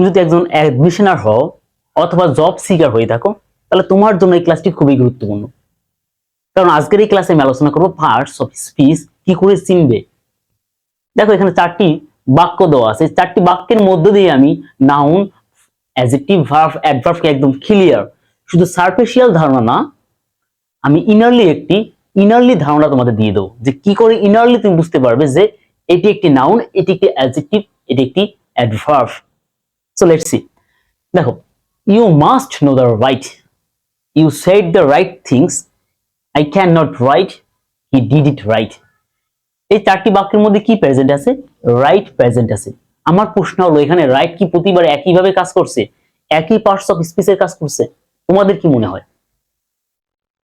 তুমি যদি একজন অ্যাডমিশনার হও অথবা জব সিকার হয়ে থাকো, তাহলে তোমার জন্য এই ক্লাসটি খুবই গুরুত্বপূর্ণ। কারণ আজকের এই ক্লাসে আমি আলোচনা করব পার্টস অফ স্পিচ কি করে চিনবে। দেখো এখানে চারটি বাক্য দেওয়া আছে। চারটি বাক্যের মধ্য দিয়ে আমি নাউন অ্যাজেক্টিভ ভার্ব অ্যাডভার্বকে একদম ক্লিয়ার শুধু সার্ফেসিয়াল ধারণা না, আমি ইনারলি একটি ইনারলি ধারণা তোমাদের দিয়ে দেবো। যে কি করে ইনারলি তুমি বুঝতে পারবে যে এটি একটি নাউন এটি একটি অ্যাডজেক্টিভ এটি একটি অ্যাডভার্ব সো লেটস সি দেখো you must know the right you said the right things I can not write he did it right এই চারটি বাক্যের মধ্যে কি প্রেজেন্ট আছে? রাইট প্রেজেন্ট আছে। আমার প্রশ্ন হলো, এখানে রাইট কি প্রতিবার একইভাবে কাজ করছে? একই পার্টস অফ স্পিচের কাজ করছে? তোমাদের কি মনে হয়?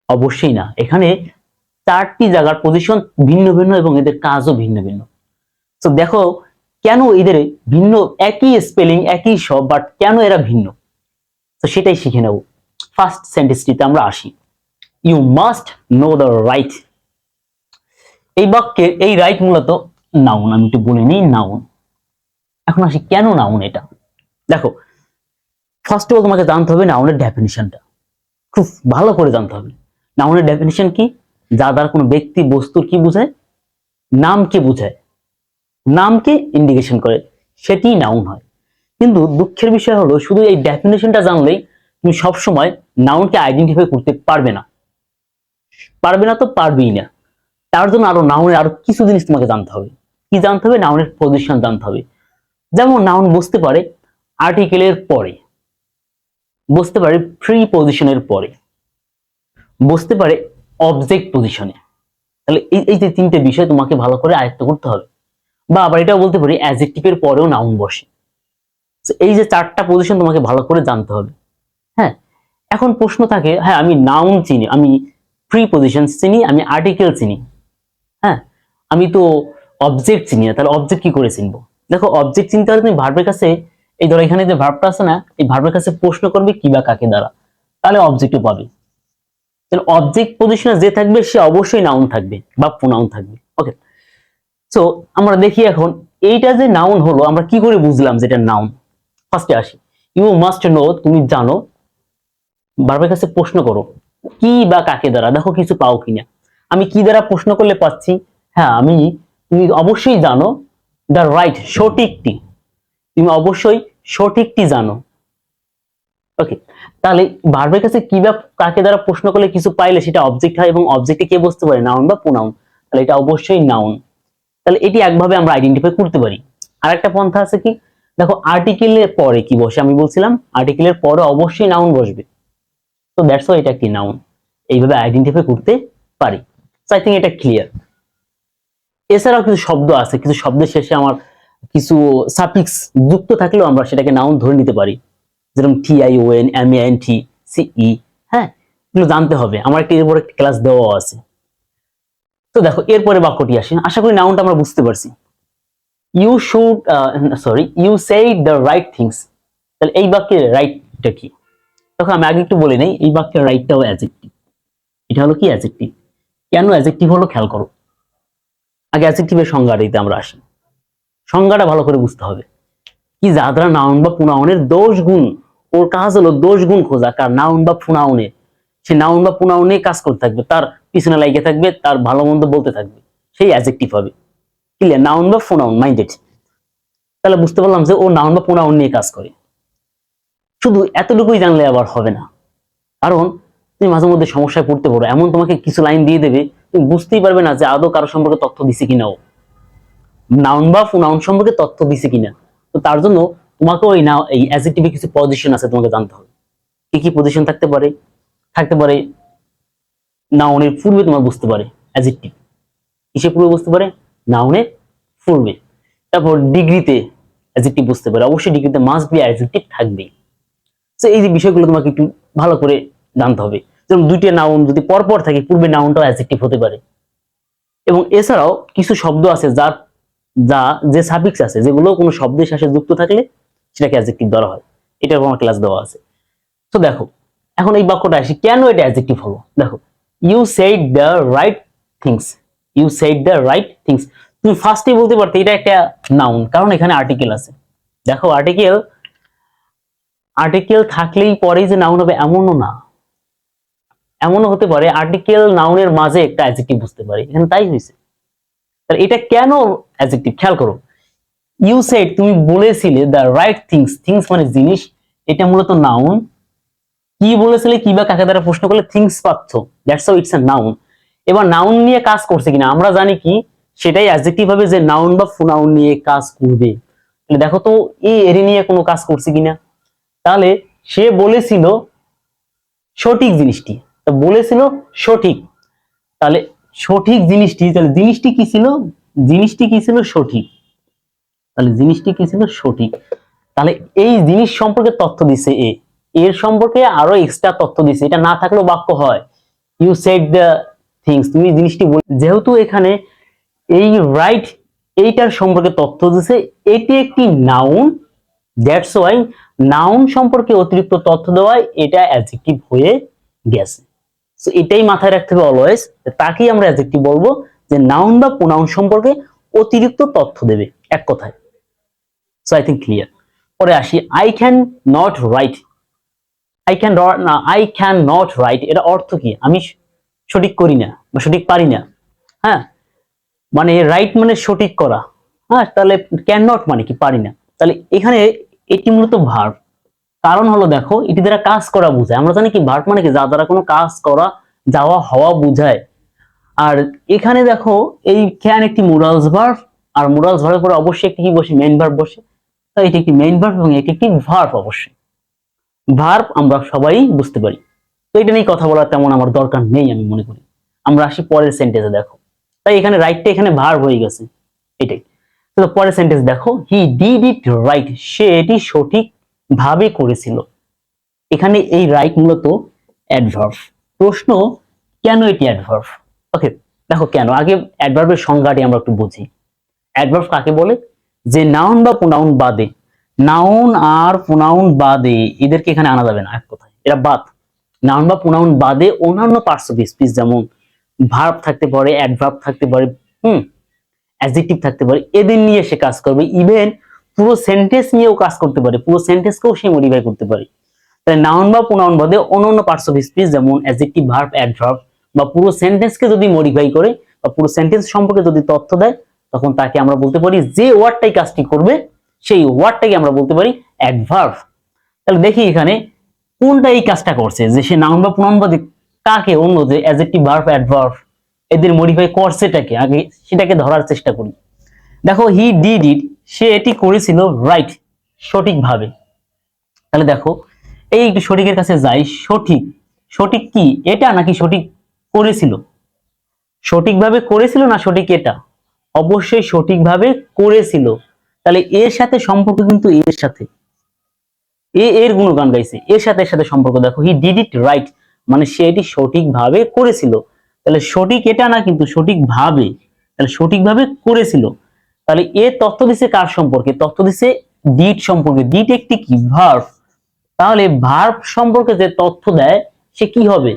অবশ্যই না। এখানে চারটি জায়গার পজিশন ভিন্ন ভিন্ন এবং এদের কাজও ভিন্ন ভিন্ন। তো দেখো কেন এদের ভিন্ন, একই স্পেলিং একই সব বাট কেন এরা ভিন্ন? তো সেটাই শিখে নেব। ফার্স্ট সেন্টেন্সটিতে আমরা আসি। You must know the right এই বাক্যের এই রাইট মূলত নাউন আমি একটু বলে নিই নাউন এখন আসি, কেন নাউন এটা? দেখো ফার্স্ট অফ অল তোমাকে জানতে হবে নাউনের ডেফিনিশনটা খুব ভালো করে জানতে হবে। নাউনের ডেফিনিশন কি? যা দ্বারা কোনো ব্যক্তি বস্তুর কি বোঝায় নামকে বোঝায় নামকে ইন্ডিকেশন করে সেটি নাউন হয়। কিন্তু দুঃখের বিষয় হলো, শুধু এই ডেফিনেশনটা জানলেই তুমি সবসময় নাউনকে আইডেন্টিফাই করতে পারবে না। পারবে না তো পারবেই না। তার জন্য আরও নাউনের আরও কিছু জিনিস তোমাকে জানতে হবে। কি জানতে হবে? নাউনের পজিশন জানতে হবে। যেমন নাউন বসতে পারে আর্টিকেলের পরে। বসতে পারে ফ্রি পজিশনের পরে। বসতে পারে অবজেক্ট পজিশনে তাহলে এই এই যে তিনটে বিষয় তোমাকে ভালো করে আয়ত্ত করতে হবে। বা আবার এটাও বলতে পারি অ্যাজেক্টিভের পরেও নাউন বসে। এই যে চারটা পজিশন তোমাকে ভালো করে জানতে হবে। হ্যাঁ? এখন প্রশ্ন থাকে হ্যাঁ আমি নাউন চিনি, আমি প্রি পজিশন চিনি, আমি আর্টিকেল চিনি। হ্যাঁ? আমি তো অবজেক্ট চিনি না, তাহলে অবজেক্ট কি করে চিনবো? দেখো অবজেক্ট চিনতে হলে তুমি ভার্বের কাছে, এই ধরো এখানে যে ভার্বটা আছে না, এই ভার্বের কাছে প্রশ্ন করবে কি বা কাকে দ্বারা। তাহলে অবজেক্টও পাবে। তাহলে অবজেক্ট পজিশনে যে থাকবে, সে অবশ্যই নাউন থাকবে বা প্রোনাউন থাকবে। ওকে সো আমরা দেখি এখন, এইটা যে নাউন হলো, আমরা কি করে বুঝলাম যে এটা নাউন ফার্স্টে আসি। ইউ মাস্ট নো তুমি জানো। বারবার কাছে প্রশ্ন করো, কি বা কাকে দ্বারা? দেখো কিছু পাও কিনা। আমি কি দ্বারা প্রশ্ন করলে পাচ্ছি? হ্যাঁ আমি, তুমি অবশ্যই জানো দ্য রাইট সঠিকটি। তুমি অবশ্যই সঠিকটি জানো। ওকে তাহলে বারবার কাছে কি বা কাকে দ্বারা প্রশ্ন করলে কিছু পাইলে সেটা অবজেক্ট হয় এবং অবজেক্টে কে বসতে পারে? নাউন বা প্রোনাউন তাহলে এটা অবশ্যই নাউন তাহলে এটি একভাবে আমরা আইডেন্টিফাই করতে পারি। আর একটা পন্থা আছে কি? দেখো আর্টিকেলের পরে কি বসে? আমি বলছিলাম আর্টিকেলের পরে অবশ্যই নাউন বসবে। তো দ্যাটস এটা একটি নাউন এইভাবে আইডেন্টিফাই করতে পারি। আই থিঙ্ক এটা ক্লিয়ার এছাড়াও কিছু শব্দ আছে, কিছু শব্দের শেষে আমার কিছু সাফিক্স যুক্ত থাকলেও আমরা সেটাকে নাউন ধরে নিতে পারি। যেরকম T I O N M N T C E হ্যাঁ? এগুলো জানতে হবে। আমার একটা এরপর একটা ক্লাস দেওয়া আছে। তো দেখো, এরপরে বাক্যটি আসে। আশা করি নাউনটা আমরা বুঝতে পারছি। You should sorry you said the right things তাহলে এই বাক্যের রাইটটা কি? তখন আমি আগে একটু বলে নেই, এই বাক্যের রাইটটাও অ্যাজেক্টিভ এটা হলো কি অ্যাজেক্টিভ কেন অ্যাজেক্টিভ হলো খেয়াল করো। আগে অ্যাজেক্টিভের সংজ্ঞাটা দিতে আমরা আসি। সংজ্ঞাটা ভালো করে বুঝতে হবে। কি যাদরা নাউন বা পুনাউনের দোষ গুণ, ওর কাজ হলো দোষ গুণ খোঁজা, কার নাউন বা পুনাউনে সে নাউন বা পুনাউনে কাজ করতে থাকবে, তার পিছনে লাগিয়ে থাকবে, তার ভালো মন্দ বলতে থাকবে, সেই অ্যাজেক্টিভ হবে। ক্লিয়ার নাউন বা প্রোনাউন মাইন্ডেড তাহলে বুঝতে পারলাম যে ও নাউন বা প্রোনাউন নিয়ে কাজ করে। শুধু এতটুকুই জানলে আবার হবে না। কারণ তুমি মাঝে মধ্যে সমস্যায় পড়তে পারো, এমন তোমাকে কিছু লাইন দিয়ে দেবে, তুমি বুঝতেই পারবে না যে আদৌ কারও সম্পর্কে তথ্য দিছে কিনা ও। নাউন বা প্রোনাউন সম্পর্কে তথ্য দিছে কিনা। তো তার জন্য তোমাকে ওই না এই অ্যাজেক্টিভে কিছু পজিশন আছে তোমাকে জানতে হবে। কি কি পজিশন থাকতে পারে? থাকতে পারে নাউনের পূর্বে তোমার বুঝতে পারে অ্যাজেক্টিভ কিসে পূর্বে বুঝতে পারে? নাউনের পূর্বে। তারপর ডিগ্রিতে অ্যাজেক্টিভ বুঝতে পারে। অবশ্যই ডিগ্রিতে মাস্ট বি অ্যাজেক্টিভ থাকবেই। তো এই যে বিষয়গুলো তোমাকে একটু ভালো করে জানতে হবে। যেমন দুইটা নাউন যদি পরপর থাকে, পূর্বে নাউনটাও অ্যাজেক্টিভ হতে পারে। এবং এছাড়াও কিছু শব্দ আছে যার, যা, যে সাফিক্স আছে, যেগুলো কোনো শব্দের সাথে যুক্ত থাকলে সেটাকে অ্যাজেক্টিভ ধরা হয়। এটার আমার ক্লাস দেওয়া আছে। তো দেখো এখন এই বাক্যটা আসি, কেন এটা অ্যাজেক্টিভ হলো? দেখো you said the right things you said the right things তুমি ফার্স্টে বলতে পারতে, এটা একটা নাউন কারণ এখানে আর্টিকেল আছে। দেখো আর্টিকেল আর্টিকেল থাকলেই পরেই যে নাউন হবে, এমনও না। এমনও হতে পারে আর্টিকেল নাউনের মাঝে একটা অ্যাডজেক্টিভ বুঝতে পারে, এখানে তাই হয়েছে। তাহলে এটা কেন অ্যাডজেক্টিভ খেয়াল করো ইউ সেড তুমি বলেছিলে দ্য রাইট থিংস থিংস মানে জিনিস, এটা মূলত নাউন কি বলেছিলে, কি বা কাকে দ্বারা প্রশ্ন করলে থিংস পাচ্ছ দ্যাটস ইটস এ নাউন এবার নাউন নিয়ে কাজ করছে কিনা, আমরা জানি কি, সেটাই অ্যাডজেক্টিভ হবে যে নাউন বা ফুনাউন নিয়ে কাজ করবে। দেখো তো, এই এরি নিয়ে কোনো কাজ করছে কিনা। তাহলে সে বলেছিল সঠিক জিনিসটি। বলেছিল সঠিক। তাহলে সঠিক জিনিসটি, তাহলে জিনিসটি কি ছিল? জিনিসটি কি ছিল সঠিক? তাহলে জিনিসটি কি ছিল সঠিক? তাহলে এই জিনিস সম্পর্কে তথ্য দিছে এ। এর সম্পর্কে আরও এক্সট্রা তথ্য দিছে। এটা না থাকলেও বাক্য হয়। ইউ সেড দ্য থিংস তুমি জিনিসটি বল- যেহেতু এখানে এই রাইট এইটার সম্পর্কে তথ্য দিছে, এটি একটি নাউন দ্যাটস ওয়াই নাউন সম্পর্কে অতিরিক্ত তথ্য দেওয়ায় এটা অ্যাডজেক্টিভ হয়ে গেছে। সো এটাই মাথায় রাখতে হবে অলওয়েজ তাকেই আমরা অ্যাডজেক্টিভ বলব যে নাউন বা প্রোনাউন সম্পর্কে অতিরিক্ত তথ্য দেবে, এক কথায়। সো আই থিঙ্ক ক্লিয়ার পরে আসি। I can not write I can না আই ক্যান নট রাইট এটা অর্থ কি? আমি সঠিক করি না বা সঠিক পারি না। হ্যাঁ? মানে রাইট মানে সঠিক করা। হ্যাঁ? তাহলে ক্যান নট মানে কি? পারি না। তাহলে এখানে এটি মূলত ভার্ব কারণ হলো দেখো, এটি দ্বারা কাজ করা বোঝায়। আমরা জানি কি? ভার্ব মানে কি? যা দ্বারা কোনো কাজ করা, যাওয়া, হওয়া বোঝায়। আর এখানে দেখো, এই ক্যান একটি মোরালস ভার্ব আর মোরালস ভার্বের পরে অবশ্যই একটি কি বসে? মেইন ভার্ব বসে। তাই এটি একটি মেইন ভার্ব এবং এটি একটি ভার্ব অবশ্যই। ভার্ব আমরা সবাই বুঝতে পারি। তো এটা নিয়ে কথা বলার তেমন আমার দরকার নেই আমি মনে করি। আমরা আসি পরের সেন্টেন্সে দেখো। তাই এখানে রাইটটা এখানে ভার্ব হয়ে গেছে। এটাই। তো পরের সেন্টেন্স দেখো। হি ডিড ইট রাইট সে এটি সঠিক ভাবে করেছিল। এখানে এই রাইট মূলত অ্যাডভার্ব প্রশ্ন, কেন এটি অ্যাডভার্ব ওকে দেখো কেন? আগে অ্যাডভার্বের সংজ্ঞাটি আমরা একটু বুঝি। অ্যাডভার্ব কাকে বলে? যে নাউন বা প্রোনাউন বাদে নাউন আর প্রোনাউন বাদে এদেরকে এখানে আনা যাবে না, এক কথায়। এরা বাদ। নাউন বা প্রোনাউন বাদে অন্যান্য পার্টস অফ স্পিচ যেমন ভার্ব থাকতে পারে অ্যাডভার্ব থাকতে পারে, হুম অ্যাডজেক্টিভ থাকতে পারে এদের নিয়ে সে কাজ করবে। ইভেন পুরো সেন্টেন্স নিয়েও কাজ করতে পারে, পুরো সেন্টেন্সকেও সে মডিফাই করতে পারে। তাই নাউন বা প্রোনাউন বাদে অন্যান্য পার্টস অফ স্পিচ যেমন অ্যাডজেক্টিভ ভার্ব অ্যাডভার্ব বা পুরো সেন্টেন্সকে যদি মডিফাই করে, বা পুরো সেন্টেন্স সম্পর্কে যদি তথ্য দেয়, তখন তাকে আমরা বলতে পারি যে ওয়ার্ডটাই কাজটি করবে সেই ওয়ার্ডটাকে আমরা বলতে পারি অ্যাডভার্ব তাহলে দেখি এখানে কোনটা এই কাজটা করছে, যে সে নাউন বা প্রোনাউন বাদে কাকে অন্য যে অ্যাডজেক্টিভ ভার্ব অ্যাডভার্ব এদের মডিফাই করছেটাকে, আগে সেটাকে ধরার চেষ্টা করি। দেখো হি ডিড ইট সে এটি করেছিল রাইট সঠিকভাবে। তাহলে দেখো, এই একটু সঠিকের কাছে যাই, সঠিক সঠিক কি, এটা নাকি সঠিক করেছিল? সঠিকভাবে করেছিল না সঠিক এটা? অবশ্যই সঠিকভাবে করেছিল। তাহলে এর সাথে সম্পর্ক কিন্তু এর সাথে। এ এর গুণগান গাইছে, এর সাথে এর সাথে সম্পর্ক। দেখো হি ডিড ইট রাইট মানে সে এটি সঠিকভাবে করেছিল। তাহলে সঠিক এটা না, কিন্তু সঠিকভাবে। তাহলে সঠিকভাবে করেছিল। তাহলে এ তথ্য দিছে কার সম্পর্কে? তথ্য দিছে ডিট সম্পর্কে। ডিট একটি কি? ভার্ব তাহলে ভার্ব সম্পর্কে যে তথ্য দেয়, সে কি হবে?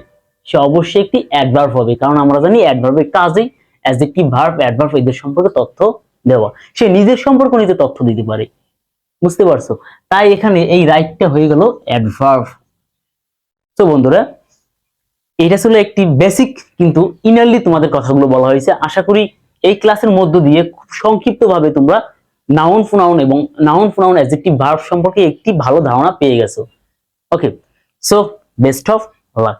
সে অবশ্যই একটি অ্যাডভার্ব হবে। কারণ আমরা জানি অ্যাডভার্বের কাজেই একটি ভার্ব অ্যাডভার্ব এদের সম্পর্কে তথ্য দেওয়া। সে নিজের সম্পর্ক নিজে তথ্য দিতে পারে। বুঝতে পারছ? তাই এখানে এই রাইটটা হয়ে গেল অ্যাডভার্ব তো বন্ধুরা, এটা ছিল একটি বেসিক কিন্তু ইনারলি তোমাদের কথাগুলো বলা হয়েছে। আশা করি এই ক্লাসের মধ্য দিয়ে খুব সংক্ষিপ্তভাবে তোমরা নাউন ফোনাউন এবং নাউন ফোনাউন অ্যাডজেক্টিভ ভার্ব সম্পর্কে একটি ভালো ধারণা পেয়ে গেছো। Okay so best of luck